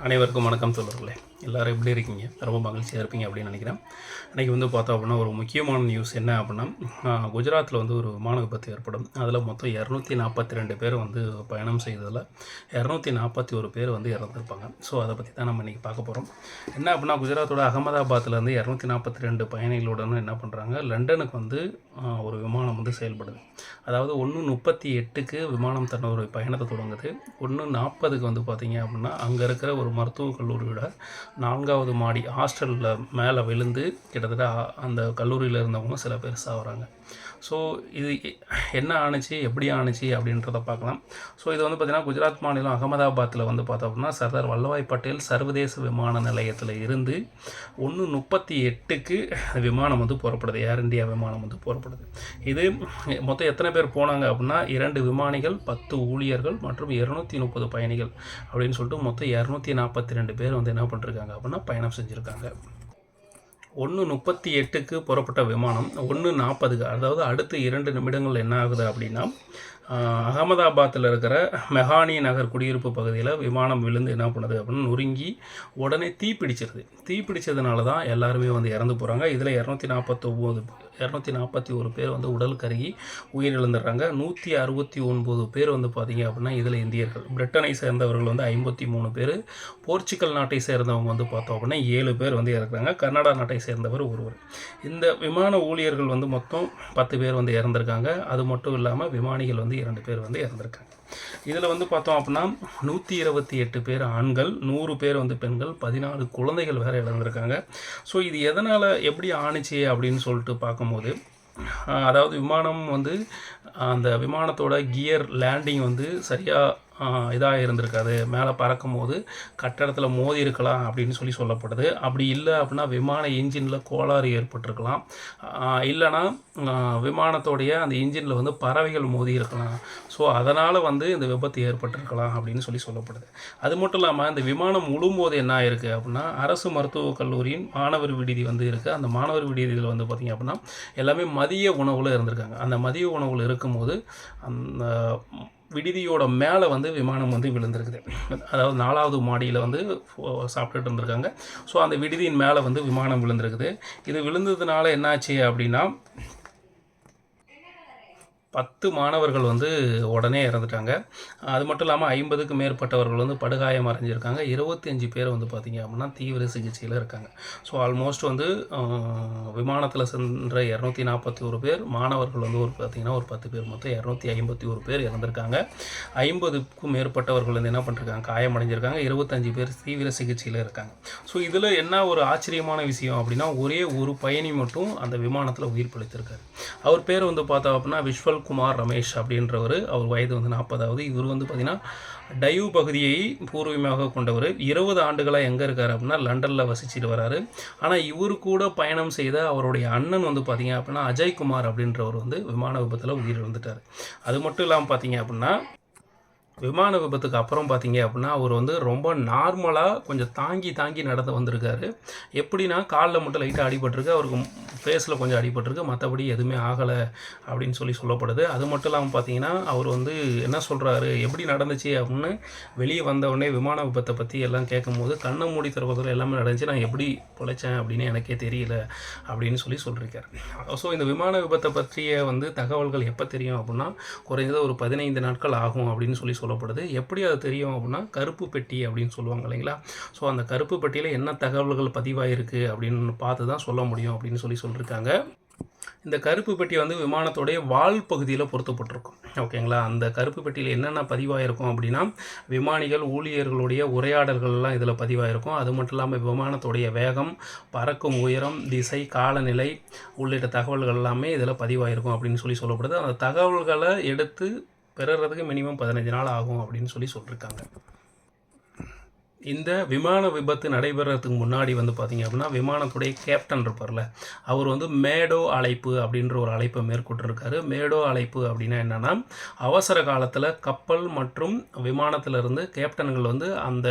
அனைவருக்கும் வணக்கம் சொல்லுங்களேன் எல்லோரும் எப்படி இருக்கீங்க? ரொம்ப மகிழ்ச்சியாக இருப்பீங்க அப்படின்னு நினைக்கிறேன். இன்றைக்கி வந்து பார்த்தோம் அப்படின்னா ஒரு முக்கியமான நியூஸ் என்ன அப்படின்னா குஜராத்தில் வந்து ஒரு விமான விபத்து ஏற்படும். அதில் மொத்தம் இரநூத்தி நாற்பத்தி ரெண்டு பேர் வந்து பயணம் செய்ததில் இரநூத்தி நாற்பத்தி ஒரு பேர் வந்து இறந்துருப்பாங்க. ஸோ அதை பற்றி தான் நம்ம இன்றைக்கி பார்க்க போகிறோம் என்ன அப்படின்னா குஜராத்தோட அகமதாபாத்லேருந்து இரநூத்தி நாற்பத்தி ரெண்டு பயணிகளுடன் என்ன பண்ணுறாங்க லண்டனுக்கு வந்து ஒரு விமானம் வந்து செயல்படுது. அதாவது ஒன்று முப்பத்தி எட்டுக்கு விமானம் தன்னோட பயணத்தை தொடங்குது. ஒன்று நாற்பதுக்கு வந்து பார்த்தீங்க அப்படின்னா அங்கே இருக்கிற ஒரு மருத்துவக் கல்லூரியோட நான்காவது மாடி ஹாஸ்டலில் மேலே விழுந்து கிட்டத்தட்ட அந்த கல்லூரியில் இருந்தவங்க சில பேர் சாகுறாங்க ஸோ இது என்ன ஆணுச்சு எப்படி ஆணுச்சு அப்படின்றத பார்க்கலாம். ஸோ இது வந்து பார்த்திங்கன்னா குஜராத் மாநிலம் அகமதாபாத்தில் வந்து பார்த்தோம் அப்படின்னா சர்தார் வல்லபாய் பட்டேல் சர்வதேச விமான நிலையத்தில் இருந்து ஒன்று முப்பத்தி எட்டுக்கு விமானம் வந்து புறப்படுது. ஏர் இந்தியா விமானம் வந்து புறப்படுது. இது மொத்தம் எத்தனை பேர் போனாங்க அப்படின்னா இரண்டு விமானிகள் பத்து ஊழியர்கள் மற்றும் இரநூத்தி முப்பது பயணிகள் அப்படின்னு சொல்லிட்டு மொத்தம் இரநூத்தி நாற்பத்தி ரெண்டு பேர் வந்து என்ன செஞ்சுருக்காங்க அப்படின்னா பயணம் செஞ்சுருக்காங்க. ஒன்று முப்பத்தி எட்டுக்கு புறப்பட்ட விமானம் ஒன்று நாற்பதுக்கு அதாவது அடுத்த இரண்டு நிமிடங்கள் என்ன ஆகுது அப்படின்னா அகமதாபாத்தில் இருக்கிற மெஹானி நகர் குடியிருப்பு பகுதியில் விமானம் விழுந்து என்ன பண்ணுது அப்படின்னு நொறுங்கி உடனே தீப்பிடிச்சிருது தீப்பிடிச்சதுனால தான் எல்லாருமே வந்து இறந்து போகிறாங்க இதில் இரநூத்தி நாற்பத்தொம்போது இரநூத்தி நாற்பத்தி ஒரு பேர் வந்து உடல் கருகி உயிரிழந்துடுறாங்க. நூற்றி அறுபத்தி ஒன்பது பேர் வந்து பார்த்தீங்க அப்படின்னா இதில் இந்தியர்கள். பிரிட்டனை சேர்ந்தவர்கள் வந்து ஐம்பத்தி மூணு பேர். போர்ச்சுக்கல் நாட்டை சேர்ந்தவங்க வந்து பார்த்தோம் அப்படின்னா ஏழு பேர் வந்து இறக்குறாங்க. கர்நாடகா நாட்டை சேர்ந்தவர் ஒருவர். இந்த விமான ஊழியர்கள் வந்து மொத்தம் பத்து பேர் வந்து இறந்துருக்காங்க. அது மட்டும் இல்லாமல் விமானிகள் வந்து இரண்டு பேர் வந்து இறந்துருக்காங்க. இதில் வந்து பார்த்தோம் அப்படின்னா நூற்றி இருபத்தி எட்டு பேர் ஆண்கள் நூறு பேர் வந்து பெண்கள் பதினாலு குழந்தைகள் வேறு இழந்திருக்காங்க ஸோ இது எதனால் எப்படி ஆணுச்சு அப்படின்னு சொல்லிட்டு பார்க்கும்போது அதாவது விமானம் வந்து அந்த விமானத்தோட கியர் லேண்டிங் வந்து சரியாக இதாக இருந்திருக்காது. மேலே பறக்கும் போது கட்டடத்தில் மோதி இருக்கலாம் அப்படின்னு சொல்லி சொல்லப்படுது. அப்படி இல்லை அப்படின்னா விமான இன்ஜினில் கோளாறு ஏற்பட்டிருக்கலாம். இல்லைன்னா ஆஹ் விமானத்தோடைய அந்த இன்ஜினில் வந்து பறவைகள் மோதி இருக்கலாம். ஸோ அதனால் வந்து இந்த விபத்து ஏற்பட்டிருக்கலாம் அப்படின்னு சொல்லி சொல்லப்படுது. அது மட்டும் இல்லாமல் இந்த விமானம் முழும்போது என்ன ஆயிருக்கு அப்படின்னா அரசு மருத்துவக் கல்லூரியின் மாணவர் விடுதி வந்து இருக்குது அந்த மாணவர் விடுதியில் வந்து பார்த்திங்க அப்படின்னா எல்லாமே மதிய உணவில் இருந்திருக்காங்க. அந்த மதிய உணவில் இருக்கும்போது அந்த விடுதியோட மேலே வந்து விமானம் வந்து விழுந்திருக்குது. அதாவது நாலாவது மாடியில் வந்து சாப்பிட்டுட்டு இருந்திருக்காங்க. ஸோ அந்த விடுதியின் மேலே வந்து விமானம் விழுந்திருக்குது. இது விழுந்ததுனால என்னாச்சு அப்படின்னா பத்து மாணவர்கள் வந்து உடனே இறந்துட்டாங்க. அது மட்டும் இல்லாமல் ஐம்பதுக்கு மேற்பட்டவர்கள் வந்து படுகாயம் அடைஞ்சிருக்காங்க. இருபத்தஞ்சி பேர் வந்து பார்த்திங்க அப்படின்னா தீவிர சிகிச்சையில் இருக்காங்க. ஸோ ஆல்மோஸ்ட் வந்து விமானத்தில் சென்ற இரநூத்தி நாற்பத்தி ஒரு பேர் மாணவர்கள் வந்து ஒரு பார்த்திங்கன்னா ஒரு பத்து பேர் மொத்தம் இரநூத்தி ஐம்பத்தி ஒரு பேர் இறந்துருக்காங்க. ஐம்பதுக்கும் மேற்பட்டவர்கள் வந்து என்ன பண்ணிருக்காங்க காயமடைஞ்சிருக்காங்க இருபத்தஞ்சி பேர் தீவிர சிகிச்சையில் இருக்காங்க. ஸோ இதில் என்ன ஒரு ஆச்சரியமான விஷயம் அப்படின்னா ஒரே ஒரு பயணி மட்டும் அந்த விமானத்தில் உயிர் பிழைத்திருக்காரு. அவர் பேர் வந்து பார்த்தோம் அப்படின்னா விஸ்வல் குமார் ரமேஷ் அப்படின்றவர் அவர் வயது வந்து நாற்பதாவது. இவர் வந்து பார்த்திங்கன்னா டைவ் பகுதியை பூர்வீகமாக கொண்டவர். இருபது ஆண்டுகளாக எங்கே இருக்கார் அப்படின்னா லண்டனில் வசிச்சுட்டு வராரு. ஆனால் இவர் கூட பயணம் செய்த அவருடைய அண்ணன் வந்து பார்த்தீங்க அப்படின்னா அஜய் குமார் அப்படின்றவர் வந்து விமான விபத்தில் உயிரிழந்துட்டார். அது மட்டும் இல்லாமல் பார்த்தீங்க அப்படின்னா விமான விபத்துக்கு அப்புறம் பார்த்தீங்க அப்படின்னா அவர் வந்து ரொம்ப நார்மலாக கொஞ்சம் தாங்கி தாங்கி நடந்து வந்திருக்காரு. எப்படின்னா காலில் மட்டும் லைட்டாக அடிபட்டிருக்கு. அவருக்கு ஃபேஸில் கொஞ்சம் அடிபட்டிருக்கு. மற்றபடி எதுவுமே ஆகலை அப்படின்னு சொல்லி சொல்லப்படுது. அது மட்டும் இல்லாமல் பார்த்தீங்கன்னா அவர் வந்து என்ன சொல்கிறாரு எப்படி நடந்துச்சு அப்படின்னு வெளியே வந்தவுடனே விமான விபத்தை பற்றி எல்லாம் கேட்கும்போது கண்ணை மூடி திறப்பதில் எல்லாமே நடந்துச்சு. நான் எப்படி பொழைச்சேன் அப்படின்னு எனக்கே தெரியல அப்படின்னு சொல்லி சொல்லியிருக்காரு. ஸோ இந்த விமான விபத்தை பற்றிய வந்து தகவல்கள் எப்போ தெரியும் அப்படின்னா குறைஞ்சது ஒரு பதினைந்து நாட்கள் ஆகும் அப்படின்னு சொல்லி சொல்லப்படுது. எப்படி அது தெரியும் அப்படின்னா கருப்பு பெட்டி அப்படின்னு சொல்லுவாங்க இல்லைங்களா? ஸோ அந்த கருப்பு பெட்டியில் என்ன தகவல்கள் பதிவாயிருக்கு அப்படின்னு பார்த்து தான் சொல்ல முடியும் அப்படின்னு சொல்லி சொல்லியிருக்காங்க இந்த கருப்பு பெட்டி வந்து விமானத்தோடைய வால் பகுதியில் பொருத்தப்பட்டிருக்கும். ஓகேங்களா? அந்த கருப்பு பெட்டியில் என்னென்ன பதிவாயிருக்கும் அப்படின்னா விமானிகள் ஊழியர்களுடைய உரையாடல்கள்லாம் இதில் பதிவாயிருக்கும். அது மட்டும் இல்லாமல் விமானத்துடைய வேகம் பறக்கும் உயரம் திசை காலநிலை உள்ளிட்ட தகவல்கள் எல்லாமே இதில் பதிவாயிருக்கும் அப்படின்னு சொல்லி சொல்லப்படுது. அந்த தகவல்களை எடுத்து பெறுறதுக்கு மினிமம் பதினஞ்சு நாள் ஆகும் அப்படின்னு சொல்லி சொல்லியிருக்காங்க இந்த விமான விபத்து நடைபெறதுக்கு முன்னாடி வந்து பார்த்தீங்க அப்படின்னா விமானத்துடைய கேப்டன் இருப்பார்ல அவர் வந்து மேடோ அழைப்பு அப்படின்ற ஒரு அழைப்பை மேற்கொண்டிருக்காரு. மேடோ அழைப்பு அப்படின்னா என்னென்னா அவசர காலத்தில் கப்பல் மற்றும் விமானத்திலிருந்து கேப்டன்கள் வந்து அந்த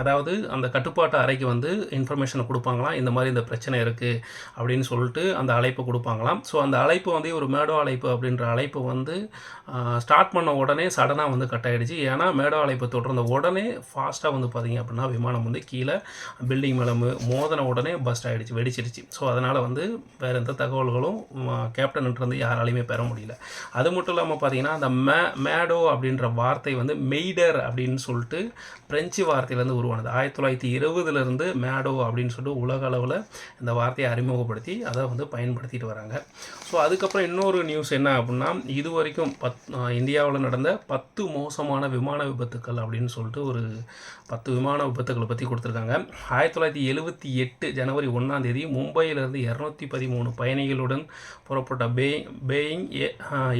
அதாவது அந்த கட்டுப்பாட்டு அறைக்கு வந்து இன்ஃபர்மேஷனை கொடுப்பாங்களாம் இந்த மாதிரி இந்த பிரச்சனை இருக்குது அப்படின்னு சொல்லிட்டு அந்த அழைப்பை கொடுப்பாங்களாம். ஸோ அந்த அழைப்பு வந்து ஒரு மேடோ அழைப்பு அப்படின்ற அழைப்பு வந்து ஸ்டார்ட் பண்ண உடனே சடனாக வந்து கட் ஆகிடுச்சு ஏன்னா மேடோ அழைப்பு தொடர்ந்த உடனே ஃபாஸ்ட்டாக வந்து பார்த்தீங்க அப்படின்னா விமானம் வந்து கீழே பில்டிங் மேலே மோதன உடனே பஸ்ட் ஆகிடுச்சு வெடிச்சிருச்சு ஸோ அதனால் வந்து வேறு எந்த தகவல்களும் கேப்டன்கிட்ட யாராலையுமே பெற முடியல. அது மட்டும் இல்லாமல் பார்த்தீங்கன்னா அந்த மே மேடோ அப்படின்ற வார்த்தை வந்து மெய்டர் அப்படின்னு சொல்லிட்டு பிரெஞ்சு வார்த்தையிலேருந்து உருவானது. ஆயிரத்தி தொள்ளாயிரத்தி இருபதுலேருந்து மேடோ அப்படின்னு சொல்லிட்டு உலக அளவில் இந்த வார்த்தையை அறிமுகப்படுத்தி அதை வந்து பயன்படுத்திட்டு வராங்க. ஸோ அதுக்கப்புறம் இன்னொரு நியூஸ் என்ன அப்படின்னா இது வரைக்கும் பத் இந்தியாவில் நடந்த பத்து மோசமான விமான விபத்துக்கள் அப்படின்னு சொல்லிட்டு ஒரு பத்து விமான விபத்துக்களை பற்றி கொடுத்துருக்காங்க. ஆயிரத்தி தொள்ளாயிரத்தி எழுபத்தி எட்டு ஜனவரி ஒன்றாம் தேதி மும்பையிலிருந்து இரநூத்தி பதிமூணு பயணிகளுடன் புறப்பட்ட பே பேயிங் ஏ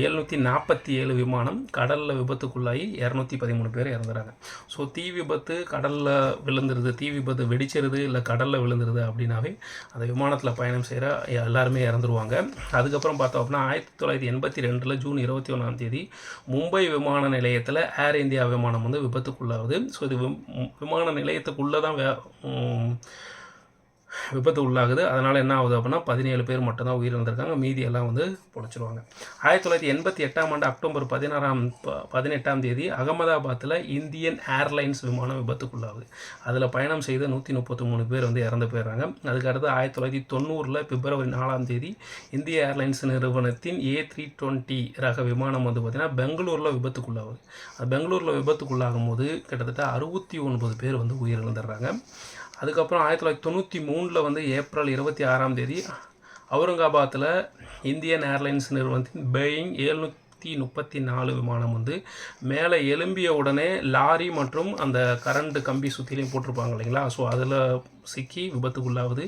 எழுநூற்றி நாற்பத்தி ஏழு விமானம் கடலில் விபத்துக்குள்ளாகி இரநூத்தி பதிமூணு பேர் இறந்துறாங்க. ஸோ தீ விபத்து கடலில் விழுந்துருது தீ விபத்து வெடிச்சிருது இல்லை கடலில் விழுந்துருது அப்படின்னாவே அந்த விமானத்தில் பயணம் செய்கிற எல்லாருமே இறந்துருவாங்க. அதுக்கப்புறம் பார்த்தோம் அப்படின்னா ஆயிரத்தி தொள்ளாயிரத்தி எண்பத்தி ரெண்டில் ஜூன் இருபத்தி ஒன்றாம் தேதி மும்பை விமான நிலையத்தில் ஏர் இந்தியா விமானம் வந்து விபத்துக்குள்ளாகுது. ஸோ இது விமான நிலையத்துக்குள்ளே தான் வே விபத்து உள்ளாகுது. அதனால் என்ன ஆகுது அப்படின்னா பதினேழு பேர் மட்டும்தான் உயிரிழந்திருக்காங்க. மீதி எல்லாம் வந்து பொழைச்சிருவாங்க. ஆயிரத்தி தொள்ளாயிரத்தி எண்பத்தி எட்டாம் ஆண்டு அக்டோபர் பதினாறாம் ப- பதினெட்டாம் தேதி அகமதாபாத்தில் இந்தியன் ஏர்லைன்ஸ் விமானம் விபத்துக்குள்ளாகுது. அதில் பயணம் செய்த நூற்றி முப்பத்தி மூணு பேர் வந்து இறந்து போயிடுறாங்க. அதுக்கடுத்து ஆயிரத்தி தொள்ளாயிரத்தி தொண்ணூறில் பிப்ரவரி நாலாம் தேதி இந்திய ஏர்லைன்ஸ் நிறுவனத்தின் ஏ த்ரீ டுவெண்ட்டி ரக விமானம் வந்து பார்த்திங்கன்னா பெங்களூரில் விபத்துக்குள்ளாகுது. அது பெங்களூரில் விபத்துக்குள்ளாகும் போது கிட்டத்தட்ட அறுபத்தி ஒன்பது பேர் வந்து உயிரிழந்துடுறாங்க. அதுக்கப்புறம் ஆயிரத்தி தொள்ளாயிரத்தி தொண்ணூற்றி மூணில் வந்து ஏப்ரல் இருபத்தி ஆறாம் தேதி அவுரங்காபாத்தில் இந்தியன் ஏர்லைன்ஸ் நிறுவனத்தின் பெயிங் எழுநூற்றி முப்பத்தி நாலு விமானம் வந்து மேலே எலும்பிய உடனே லாரி மற்றும் அந்த கரண்ட் கம்பி சுற்றிலையும் போட்டிருப்பாங்க இல்லைங்களா? ஸோ அதில் சிக்கி விபத்துக்குள்ளாவது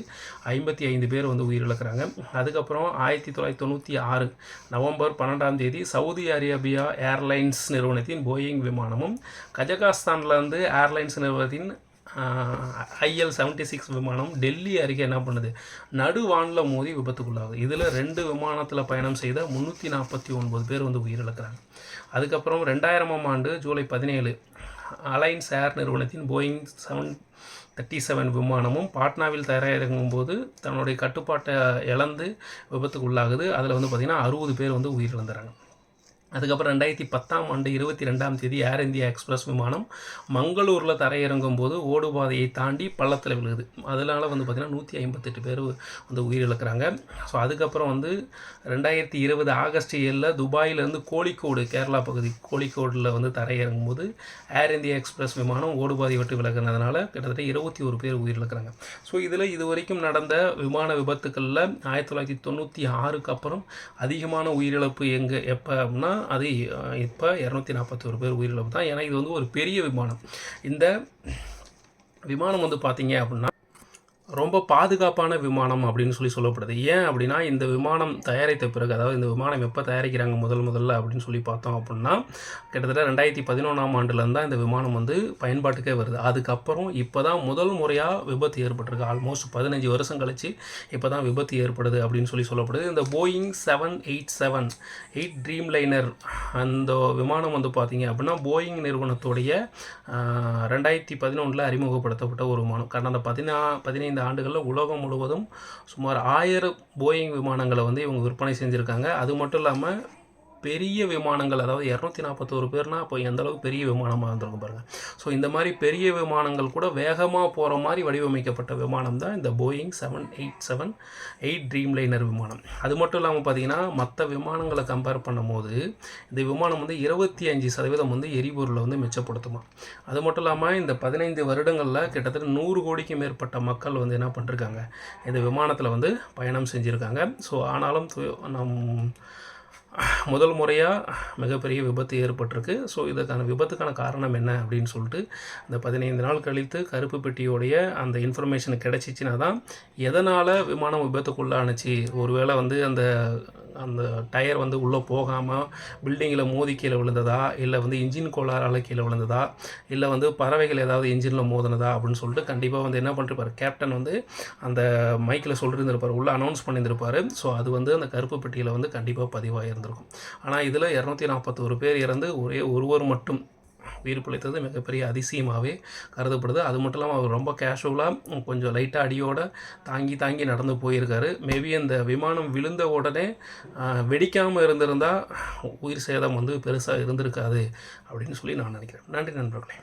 ஐம்பத்தி ஐந்து பேர் வந்து உயிரிழக்கிறாங்க. அதுக்கப்புறம் ஆயிரத்தி தொள்ளாயிரத்தி தொண்ணூற்றி ஆறு நவம்பர் பன்னெண்டாம் தேதி சவுதி அரேபியா ஏர்லைன்ஸ் நிறுவனத்தின் போயிங் விமானமும் கஜகஸ்தானில் ஏர்லைன்ஸ் நிறுவனத்தின் ஐஎல் செவன்ட்டி சிக்ஸ் விமானம் டெல்லி அருகே என்ன பண்ணுது? நடுவானில் மோதி விபத்துக்குள்ளாகுது. இதில் ரெண்டு விமானத்தில் பயணம் செய்த முந்நூற்றி நாற்பத்தி ஒன்பது பேர் வந்து உயிரிழக்கிறாங்க. அதுக்கப்புறம் ரெண்டாயிரமாம் ஆண்டு ஜூலை பதினேழு அலைன்ஸ் ஏர் நிறுவனத்தின் போயிங் செவன் தேர்ட்டி செவன் விமானமும் பாட்னாவில் தயாரிறங்கும் போது தன்னுடைய கட்டுப்பாட்டை இழந்து விபத்துக்கு உள்ளாகுது அதில் வந்து பார்த்திங்கன்னா அறுபது பேர் வந்து உயிரிழந்துறாங்க. அதுக்கப்புறம் ரெண்டாயிரத்தி பத்தாம் ஆண்டு இருபத்தி ரெண்டாம் தேதி ஏர் இந்தியா எக்ஸ்பிரஸ் விமானம் மங்களூரில் தரையிறங்கும் போது ஓடுபாதையை தாண்டி பள்ளத்தில் விழுகுது. அதனால் வந்து பார்த்திங்கன்னா நூற்றி ஐம்பத்தெட்டு பேர் வந்து உயிரிழக்கிறாங்க. ஸோ அதுக்கப்புறம் வந்து ரெண்டாயிரத்தி இருபது ஆகஸ்ட் ஏழில் துபாயிலேருந்து கோழிக்கோடு கேரளா பகுதி கோழிக்கோடில் வந்து தரையிறங்கும் போது ஏர் இந்தியா எக்ஸ்பிரஸ் விமானம் ஓடுபாதை விட்டு விலகுனதுனால கிட்டத்தட்ட இருபத்தி ஒரு பேர் உயிரிழக்கிறாங்க. ஸோ இதில் இது வரைக்கும் நடந்த விமான விபத்துக்களில் ஆயிரத்தி தொள்ளாயிரத்தி தொண்ணூற்றி ஆறுக்கு அப்புறம் அதிகமான உயிரிழப்பு எங்கே எப்போ அப்படின்னா அது இப்போ இரநூத்தி நாற்பத்தோரு பேர் உயிரிழப்பு தான் ஏன்னா இது வந்து ஒரு பெரிய விமானம். இந்த விமானம் வந்து பார்த்தீங்க அப்படின்னா ரொம்ப பாதுகாப்பான விமானம் அப்படின்னு சொல்லி சொல்லப்படுது. ஏன் அப்படின்னா இந்த விமானம் தயாரித்த பிறகு அதாவது இந்த விமானம் எப்போ தயாரிக்கிறாங்க முதல் முதல்ல அப்படின்னு சொல்லி பார்த்தோம் அப்படின்னா கிட்டத்தட்ட ரெண்டாயிரத்தி பதினொன்றாம் ஆண்டுலேருந்து தான் இந்த விமானம் வந்து பயன்பாட்டுக்கே வருது. அதுக்கப்புறம் இப்போ தான் முதல் முறையாக விபத்து ஏற்பட்டிருக்கு. ஆல்மோஸ்ட் பதினஞ்சு வருஷம் கழித்து இப்போ தான் விபத்து ஏற்படுது அப்படின்னு சொல்லி சொல்லப்படுது. இந்த Boeing seven eight seven eight Dreamliner அந்த விமானம் வந்து பார்த்தீங்க அப்படின்னா போயிங் நிறுவனத்துடைய ரெண்டாயிரத்தி பதினொன்றில் அறிமுகப்படுத்தப்பட்ட ஒரு விமானம். கடந்த பதினா பதினைந்து ஆண்டுகளில் உலகம் முழுவதும் சுமார் ஆயிரம் போயிங் விமானங்களை வந்து இவங்க விற்பனை செஞ்சுருக்காங்க. அது மட்டும் இல்லாமல் பெரிய விமானங்கள் அதாவது இரநூத்தி நாற்பத்தோரு பேர்னா அப்போ எந்த அளவுக்கு பெரிய விமானமாக இருந்திருக்கும் பாருங்கள் ஸோ இந்த மாதிரி பெரிய விமானங்கள் கூட வேகமாக போகிற மாதிரி வடிவமைக்கப்பட்ட விமானம் தான் இந்த Boeing seven eight seven eight Dreamliner விமானம். அது மட்டும் இல்லாமல் பார்த்தீங்கன்னா மற்ற விமானங்களை கம்பேர் பண்ணும்போது இந்த விமானம் வந்து இருபத்தி அஞ்சு சதவீதம் வந்து எரிபொருளை வந்து மிச்சப்படுத்துமா. அது மட்டும் இல்லாமல் இந்த பதினைந்து வருடங்களில் கிட்டத்தட்ட நூறு கோடிக்கு மேற்பட்ட மக்கள் வந்து என்ன பண்ணிருக்காங்க இந்த விமானத்தில் வந்து பயணம் செஞ்சுருக்காங்க. ஸோ ஆனாலும் து- நம் முதல் முறையாக மிகப்பெரிய விபத்து ஏற்பட்டிருக்கு. ஸோ இதுக்கான விபத்துக்கான காரணம் என்ன அப்படின்னு சொல்லிட்டு இந்த பதினைந்து நாள் கழித்து கருப்பு பெட்டியோடைய அந்த இன்ஃபர்மேஷன் கிடச்சிச்சின்னா தான் எதனால் விமானம் விபத்துக்குள்ளானுச்சு? ஒருவேளை வந்து அந்த அந்த டயர் வந்து உள்ளே போகாமல் பில்டிங்கில் மோதி கீழே விழுந்ததா? இல்லை வந்து இன்ஜின் கோளாறால் கீழே விழுந்ததா? இல்லை வந்து பறவைகள் ஏதாவது இன்ஜினில் மோதினதா? அப்படின்னு சொல்லிட்டு கண்டிப்பாக வந்து என்ன பண்ணிருப்பார்? கேப்டன் வந்து அந்த மைக்கில் சொல்லியிருந்திருப்பார் உள்ளே அனௌன்ஸ் பண்ணியிருந்திருப்பார் ஸோ அது வந்து அந்த கருப்பு பெட்டியில் வந்து கண்டிப்பாக பதிவாக இருந்திருக்கும் ஆனால் இதில் இரநூத்தி நாற்பத்தோரு பேர் இறந்து ஒரே ஒருவர் மட்டும் உயிர் பிழைத்தது மிகப்பெரிய அதிசயமாகவே கருதப்படுது. அது மட்டும் இல்லாமல் அவர் ரொம்ப கேஷுவலாக கொஞ்சம் லைட்டாக அடியோட தாங்கி தாங்கி நடந்து போயிருக்காரு. மேபி அந்த விமானம் விழுந்த உடனே வெடிக்காமல் இருந்திருந்தால் உயிர் சேதம் வந்து பெருசாக இருந்திருக்காது அப்படின்னு சொல்லி நான் நினைக்கிறேன். நன்றி நண்பர்களே.